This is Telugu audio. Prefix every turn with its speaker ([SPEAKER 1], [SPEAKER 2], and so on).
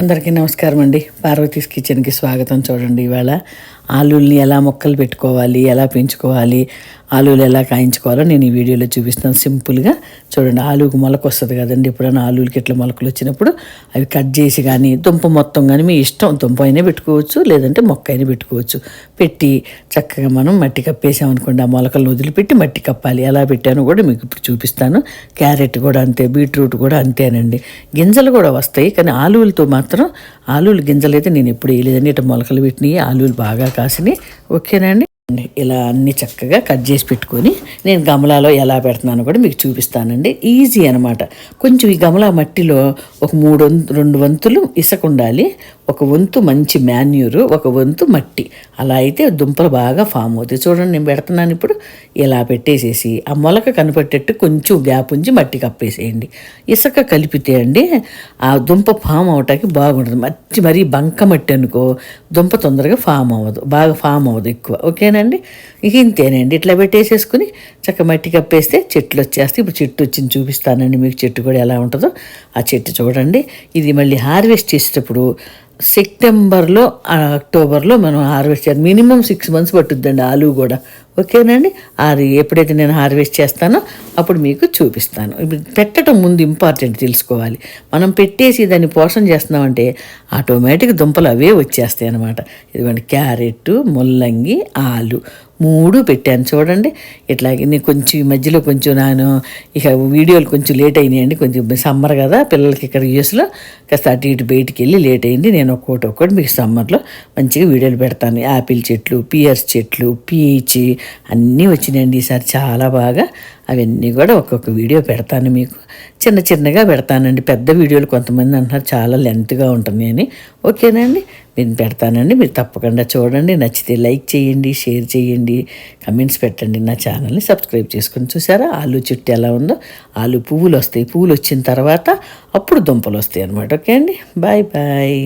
[SPEAKER 1] అందరికీ నమస్కారం అండి. పార్వతీస్ కిచెన్కి స్వాగతం చూడండి. ఇవాళ ఆలుల్ని ఎలా మొక్కలు పెట్టుకోవాలి ఎలా పెంచుకోవాలి ఆలూలు ఎలా కాయించుకోవాలో నేను ఈ వీడియోలో చూపిస్తాను. సింపుల్గా చూడండి ఆలువుకి మొలక వస్తుంది కదండి. ఎప్పుడైనా ఆలూలకి ఇట్లా మొలకలు వచ్చినప్పుడు అవి కట్ చేసి కానీ దుంప మొత్తం కానీ మీ ఇష్టం దుంప అయినా పెట్టుకోవచ్చు లేదంటే మొక్క అయినా పెట్టుకోవచ్చు. పెట్టి చక్కగా మనం మట్టి కప్పేసామనుకోండి ఆ మొలకలను వదిలిపెట్టి మట్టి కప్పాలి. ఎలా పెట్టానో కూడా మీకు ఇప్పుడు చూపిస్తాను. క్యారెట్ కూడా అంతే బీట్రూట్ కూడా అంతేనండి. గింజలు కూడా వస్తాయి కానీ ఆలువులతో మాత్రం ఆలువలు గింజలు అయితే నేను ఎప్పుడు వేయలేదండి. ఇటు మొలకలు పెట్టినాయి ఆలువులు బాగా కాసినాయి ఓకేనండి ఇలా అన్ని చక్కగా కట్ చేసి పెట్టుకొని నేను గమలాలో ఎలా పెడుతున్నానో కూడా మీకు చూపిస్తానండి. ఈజీ అనమాట. కొంచెం ఈ గమలా మట్టిలో ఒక మూడు రెండు వంతులు ఇసుక ఉండాలి. ఒక వంతు మంచి మాన్యూరు ఒక వంతు మట్టి. అలా అయితే దుంపలు బాగా ఫామ్ అవుతాయి. చూడండి నేను పెడుతున్నాను ఇప్పుడు. ఇలా పెట్టేసేసి ఆ మొలక కనపట్టేట్టు కొంచెం గ్యాప్ ఉంచి మట్టి కప్పేసేయండి. ఇసుక కలిపితే అండి ఆ దుంప ఫామ్ అవటానికి బాగుంటుంది మట్టి మరీ బంక మట్టి అనుకో దుంప తొందరగా ఫామ్ అవ్వదు. బాగా ఫామ్ అవ్వదు ఎక్కువ. ఓకేనండి? ఇక ఇంతేనండి. ఇట్లా పెట్టేసేసుకుని చక్క మట్టి కప్పేస్తే చెట్లు వచ్చేస్తే ఇప్పుడు చెట్టు వచ్చింది చూపిస్తానండి మీకు. చెట్టు కూడా ఎలా ఉంటుందో. ఆ చెట్టు చూడండి. ఇది మళ్ళీ హార్వెస్ట్ చేసేటప్పుడు సెప్టెంబర్లో అక్టోబర్లో మనం హార్వెస్ట్ చేయాలి. మినిమం సిక్స్ మంత్స్ పట్టుద్దండి ఆలు కూడా. ఓకేనండి? అది ఎప్పుడైతే నేను హార్వెస్ట్ చేస్తానో అప్పుడు మీకు చూపిస్తాను. ఇప్పుడు పెట్టడం ముందు ఇంపార్టెంట్ తెలుసుకోవాలి. మనం పెట్టేసి దాన్ని పోషణ చేస్తున్నామంటే ఆటోమేటిక్ దుంపలు అవే వచ్చేస్తాయి అనమాట ఇదిగోండి క్యారెట్ ముల్లంగి ఆలు. మూడు పెట్టాను. చూడండి. ఇట్లాగే నేను కొంచెం ఈ మధ్యలో కొంచెం నేను ఇక వీడియోలు కొంచెం లేట్ అయినాయండి. కొంచెం సమ్మర్ కదా పిల్లలకి ఇక్కడ యూఎస్లో కాస్త అటు ఇటు బయటికి వెళ్ళి లేట్ అయింది. నేను ఒక్కోటి ఒక్కటి మీకు సమ్మర్లో మంచిగా వీడియోలు పెడతాను. యాపిల్ చెట్లు పియర్స్ చెట్లు పీచ్ అన్నీ వచ్చినాయండి ఈసారి చాలా బాగా. అవన్నీ కూడా ఒక్కొక్క వీడియో పెడతాను మీకు. చిన్న చిన్నగా పెడతానండి. పెద్ద వీడియోలు కొంతమంది అంటున్నారు చాలా లెంత్గా ఉంటుంది అని. ఓకేనండి నేను పెడతానండి. మీరు తప్పకుండా చూడండి. నచ్చితే లైక్ చేయండి షేర్ చేయండి కమెంట్స్ పెట్టండి. నా ఛానల్ని సబ్స్క్రైబ్ చేసుకొని చూసారా? ఆలు చుట్టూ ఎలా ఉందో ఆలు పువ్వులు వస్తాయి. పువ్వులు వచ్చిన తర్వాత అప్పుడు దుంపలు వస్తాయి అనమాట ఓకే అండి? Bye bye.